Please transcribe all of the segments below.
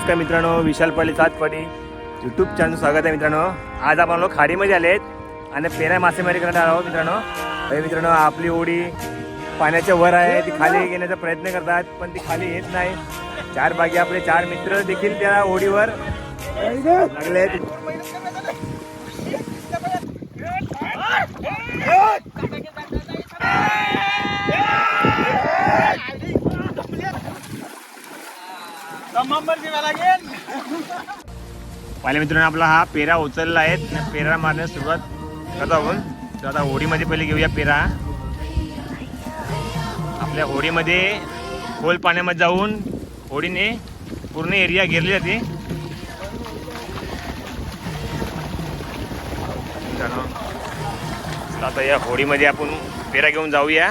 नमस्कार मित्रांनो Vishal Pali Satpati YouTube channel स्वागत आहे मित्रांनो आज आपण लोक खाडीमध्ये आले आहेत आणि पेरा मासेमारी करणार आहोत मित्रांनो हे मित्रांनो आपली ओढी पाण्याच्या वर आहे ती खाली घेण्याचा प्रयत्न करतात पण ती खाली येत नाही चार बागी आपले चार मित्र देखील त्या ओढीवर लागले आहेत पहिल्या मित्रांनो आपला हा पेरा उचलला आहे. पेरा मारण्यास सुरुवात करतो आपण. तर आता होडीमध्ये पहिले घेऊया पेरा. आपल्या होडीमध्ये खोल पाण्यामध्ये जाऊन होडीने पूर्ण एरिया घेरली जाते. आता या होडीमध्ये आपण पेरा घेऊन जाऊया.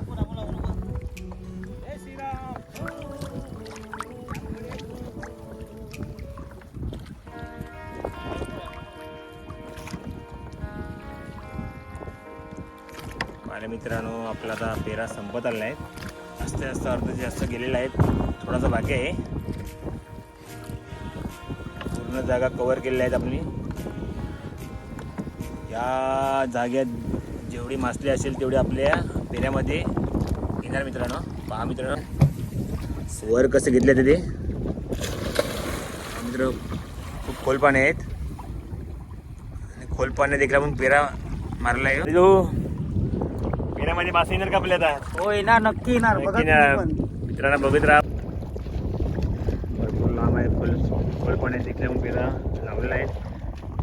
माझ्या मित्रांनो आपला आता पेरा संपत आलेला आहे. जास्त जास्त अर्ध जास्त गेलेला आहे. थोडासा बाकी आहे. पूर्ण जागा कव्हर केलेल्या आहेत आपली. या जाग्यात जेवढी मासली असेल तेवढी आपल्या पेऱ्यामध्ये येणार मित्रांनो. पहा मित्रांनो. वर कसं घेतलं तिथे मित्र खूप खोल पाणी आहेत. आणि खोल पाणी देखील आपण पेरा मारला आहे. जो पेऱ्यामध्ये मासे येणार का आपल्या आता? हो येणार नक्की येणार. बघा नक्की तुम्ही ना. पण. मित्रांना बघत राहा. भरपूर लांब आहे खोल खोल पाण्यात आपण पेरा लावलेला आहे.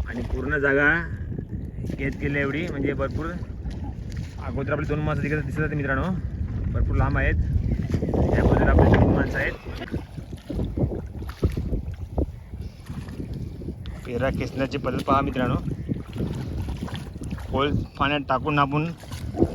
आणि पूर्ण जागा केत केली एवढी म्हणजे भरपूर. अगोदर आपले दोन माणसं तिकडे दिसत आहेत मित्रांनो. भरपूर लांब आहेत. या बाजूला आपले तीन माणसं आहेत. पेरा खेचण्याची पद्धत पहा मित्रांनो. खोल पाण्यात टाकून आपण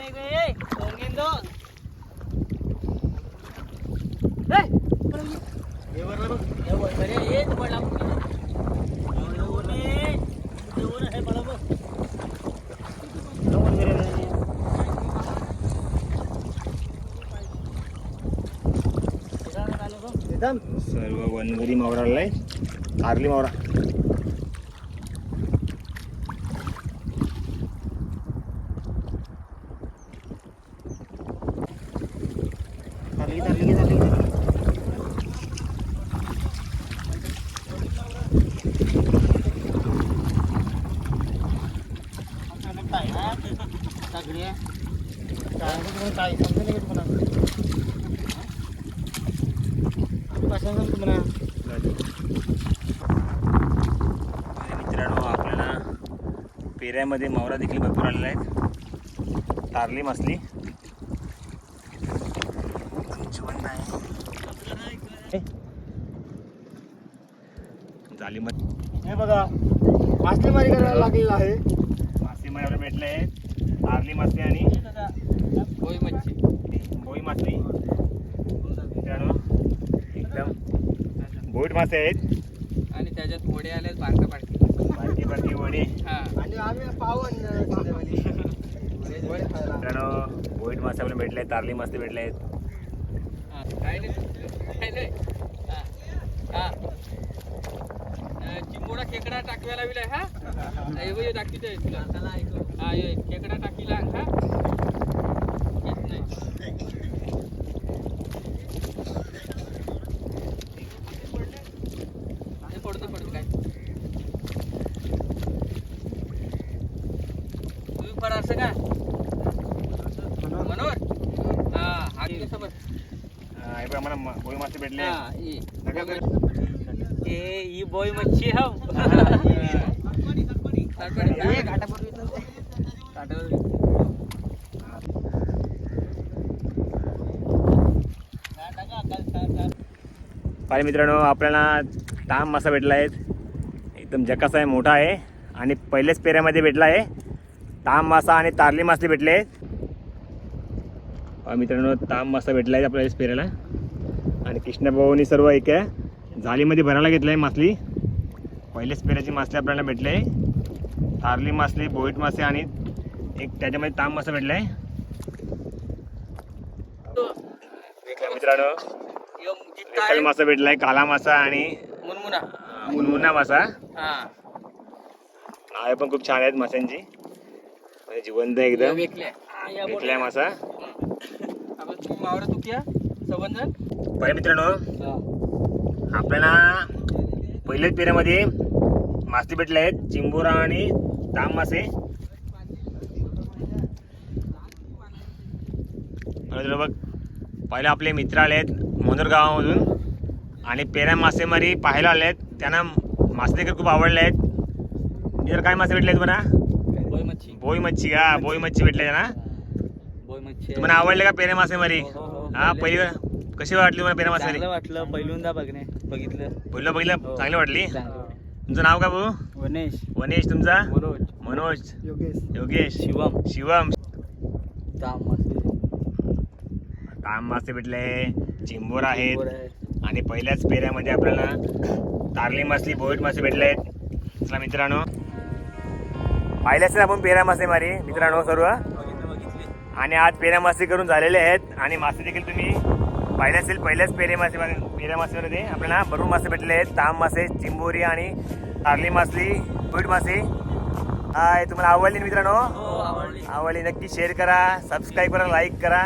आहे. इथं आलं बघ. इथं. सर्व वनगरी मावरा आलेला आहे कारली मावरा काय हा? सगळे. काय म्हणतो तुम्हाला? काय समजेल का तुम्हाला? काय समजेल तुम्हाला? आणि मित्रांनो आपल्याला पेऱ्यामध्ये मावरा देखील भरपूर आलेला आहेत तारली मासली आहे जालीमध्ये हे बघा मासेमारी करायला लागलेलं आहे मासे भेटले आहेत तारली मासे आणि होय मच्छी. बोई मित्रांनो एकदम बोईट मासे आहेत. आणि त्याच्यात वडे आले बारका बारकी बारकी बारकी वडे. हा. आणि आम्ही पावन मित्रांनो बोईट मासे आपल्याला भेटले आहेत तारली मासे भेटले आहेत. हा. काय नाही काय नाही हा. चिमोडा खेकडा टाकवायला विला हा? एवढे टाकीचा आहे तुला. हा ये खेकडा टाकीला हा. पडतो पडतो काय? असं का? मनोहर? हा हा सोबत मला गोळी मासे भेटले. हा, ही बोय मच्छी ये, घाटावर विचार. घाटावर. पाहिजे मित्रांनो आपल्याला ताम मासा भेटला आहे एकदम जकास आहे मोठा आहे. आणि पहिल्याच पेऱ्यामध्ये भेटला आहे ताम मासा आणि तारली मासे भेटले. आहेत पहा मित्रांनो ताम मासा भेटला आहे आपल्याला या पेऱ्याला. आणि कृष्णभाऊनी सर्व एक आहे. झालीमध्ये भरायला घेतलं आहे मासली. पहिल्याच पेऱ्याची मासली आपल्याला भेटले आहे तारली मासली बोईट मासे आणि एक त्याच्यामध्ये ताम मासा भेटला आहे मित्रांनो. मासा भेटलाय काला मासा आणि मुनमुना. मुनमुना मासा. हा. नावे पण खूप छान आहेत माशांची. म्हणजे जिवंत एकदम. वेकल्या. भेटलाय मासा. पहिले मित्रांनो आपल्याला पहिल्याच पेऱ्यामध्ये मासे भेटले आहेत. चिंबोरा आणि ताम मासे. बघ पहिले आपले मित्र आले आहेत मोनर गावामधून आणि पेऱ्या मासेमारी पाहायला आले आहेत. त्यांना मासे देखील खूप आवडले आहेत. इतर काय मासे भेटले आहेत मच्छी बोई मच्छी का बोई मच्छी भेटले त्यांना तुम्हाला आवडले का पेऱ्या मासेमारी? हो, हो, हो. हा पहिली कशी वाटली तुम्हाला पेऱ्या मासेमारी? वाटलं पहिल्यांदा बघणे. बघितलं. पहिलं पहिलं हो. चांगली वाटली? तुमचं नाव का भाऊ? वनेश. वनेश तुमचा? मनोज. मनोज. योगेश. योगेश. शिवम. शिवम. ताम मासे. ताम मासे भेटले. चिंबोर आहेत. आणि पहिल्याच पेऱ्यामध्ये आपल्याला तारली मासली बोईट मासे भेटले. आहेत चला मित्रांनो. पाहिल्याच ना आपण पेऱ्या मासे मारी मित्रांनो सर्व. बघितलं बघितली. आणि आज पेऱ्या मासे करून झालेले आहेत. आणि मासे देखील तुम्ही पाहिले असेल पहिल्याच पेरे मासे पेऱ्या मासेमध्ये आपल्याला भरपूर मासे भेटले आहेत. ताम मासे चिंबोरी आणि तारली मासली बोईट मासे. हाय तुम्हाला आवडली मित्रांनो? हो आवडली. आवडली. नक्की शेअर करा सबस्क्राईब करा लाईक करा.